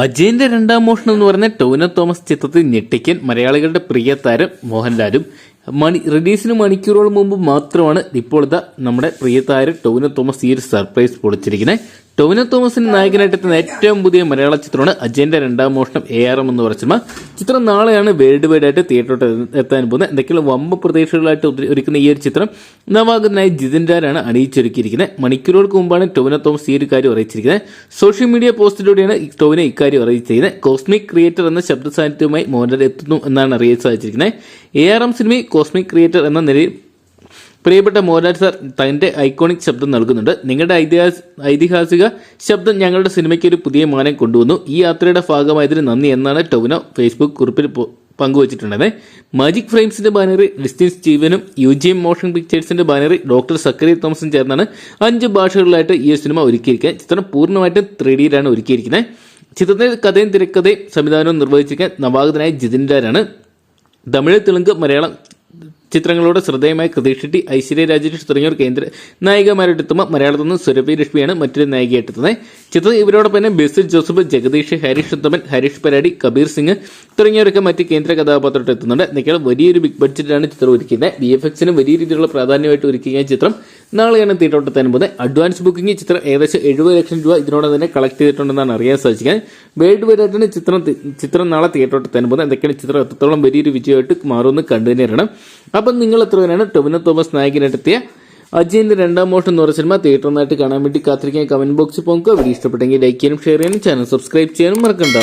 അജയന്റെ രണ്ടാം മോഷൻ എന്ന് പറഞ്ഞ ടോവിനോ തോമസ് ചിത്രത്തിൽ ഞെട്ടിക്കൻ മലയാളികളുടെ പ്രിയ താരം മോഹൻലാലും മണി റിലീസിന് മണിക്കൂറുകൾ മുമ്പ് മാത്രമാണ് ഇപ്പോൾ ഇതാ നമ്മുടെ പ്രിയ താരം ടോവിനോ തോമസ് ഈ ഒരു സർപ്രൈസ് പൊളിച്ചിരിക്കുന്നത്. ടോവിനോ തോമസിന് നായകനായിട്ടെത്തുന്ന ഏറ്റവും പുതിയ മലയാള ചിത്രമാണ് അജയന്റെ രണ്ടാം മോഷണം എ ആർ എം എന്ന് പറഞ്ഞ സിനിമ. ചിത്രം നാളെയാണ് വേൾഡ് വൈഡ് ആയിട്ട് തിയേറ്ററോട്ട് എത്താൻ പോകുന്നത്. എന്തൊക്കെയുള്ള വമ്പ പ്രതീക്ഷകളായിട്ട് ഒരു- ഒരുക്കുന്ന ഈ ഒരു ചിത്രം? നവാഗതനായ ജിതിൻ രാരാണ് അണിയിച്ചൊരുക്കിയിരിക്കുന്നത്. മണിക്കൂറുകൾക്ക് മുമ്പാണ് ടോവിനോ തോമസ് ഈ ഒരു കാര്യം അറിയിച്ചിരിക്കുന്നത്. സോഷ്യൽ മീഡിയ പോസ്റ്റിലൂടെയാണ് ടോവിനോ ഇക്കാര്യം അറിയിച്ചിരിക്കുന്നത്. കോസ്മിക് ക്രിയേറ്റർ എന്ന ശബ്ദ സാന്നിധ്യവുമായി മോഹൻലാൽ എത്തുന്നു എന്നാണ് അറിയാൻ സാധിച്ചിരിക്കുന്നത് എ ആർ എം സിനിമയിൽ കോസ്മിക് ക്രിയേറ്റർ എന്ന നിലയിൽ പ്രിയപ്പെട്ട മോഹൻലാൽ സാർ തന്റെ ഐക്കോണിക് ശബ്ദം നൽകുന്നുണ്ട്. നിങ്ങളുടെ ഐതിഹാസ ഐതിഹാസിക ശബ്ദം ഞങ്ങളുടെ സിനിമയ്ക്ക് ഒരു പുതിയ മാനം കൊണ്ടുവന്നു. ഈ യാത്രയുടെ ഭാഗമായതിന് നന്ദി എന്നാണ് ടൊവിനോ ഫേസ്ബുക്ക് കുറിപ്പിൽ പോ- മാജിക് ഫ്രെയിംസിന്റെ ബാനറിൽ ലിസ്റ്റിൻ സ്റ്റീവനും യു ജി എം മോഷൻ പിക്ചേഴ്സിന്റെ ബാനറിൽ ഡോക്ടർ സക്കറി തോമസും ചേർന്നാണ് അഞ്ച് ഭാഷകളിലായിട്ട് ഈ സിനിമ ഒരുക്കിയിരിക്കുന്നത്. ചിത്രം പൂർണമായിട്ടും ത്രീ ഡിയിലാണ് ഒരുക്കിയിരിക്കുന്നത്. ചിത്രത്തിൽ കഥയും തിരക്കഥയും സംവിധാനവും നിർവഹിച്ചിരിക്കാൻ നവാഗതനായ ജിതിൻ രാരാണ്. തമിഴ് തെലുങ്ക് മലയാളം ചിത്രങ്ങളോട് ശ്രദ്ധേയമായ കൃതീഷ് ഷെട്ടി ഐശ്വര്യ രാജേഷ് തുടങ്ങിയവർ കേന്ദ്ര നായികമാരായിട്ട് എത്തുമ്പോൾ മലയാളത്തിൽ നിന്ന് സുരഭി ലക്ഷ്മിയാണ് മറ്റൊരു നായികയായിട്ട് എത്തുന്നത് ചിത്രം ഇവരോടൊപ്പം തന്നെ ബെസിൽ ജോസഫ് ജഗദീഷ് ഹരീഷ് ഉത്തമൻ ഹരീഷ് പരാടി കബീർ സിംഗ് തുടങ്ങിയവരൊക്കെ മറ്റ് കേന്ദ്ര കഥാപാത്രമായിട്ട് എത്തുന്നുണ്ട്. എന്നൊക്കെ വലിയൊരു ബിഗ് ബഡ്ജറ്റാണ് ചിത്രം ഒരുക്കുന്നത് വി എഫ് എക്സിന് വലിയ രീതിയിലുള്ള പ്രാധാന്യമായിട്ട് ഒരുക്കിയ ചിത്രം നാളെയാണ് തിയേറ്ററോട്ട് തരുമ്പോൾ അഡ്വാൻസ് ബുക്കിംഗ് ചിത്രം ഏകദേശം എഴുപത് ലക്ഷം രൂപ ഇതിനോട് തന്നെ കളക്ട് ചെയ്തിട്ടുണ്ടെന്നാണ് അറിയാൻ സാധിക്കാൻ വേൾഡ് വൈഡായിട്ടാണ് ചിത്രം ചിത്രം നാളെ തിയേറ്ററോട്ട് തരുമ്പോൾ എന്തൊക്കെയാണ് ചിത്രം? എത്രത്തോളം വലിയൊരു വിജയമായിട്ട് മാറുമെന്ന് കണ്ടു തന്നെ അപ്പം നിങ്ങൾ എത്ര പേരാണ്? ടൊവിനോ തോമസ് നായകനായിട്ടെത്തിയ അജയന്റെ രണ്ടാം മോഷം എന്ന് പറഞ്ഞ സിനിമ തിയേറ്ററിനായിട്ട് കാണാൻ വേണ്ടി കാത്തിരിക്കാൻ കമന്റ് ബോക്സിൽ പോകുക വീഡിയോ ഇഷ്ടപ്പെട്ടെങ്കിൽ ലൈക്ക് ചെയ്യാനും ഷെയർ ചെയ്യാനും ചാനൽ സബ്സ്ക്രൈബ് ചെയ്യാനും മറക്കണ്ട.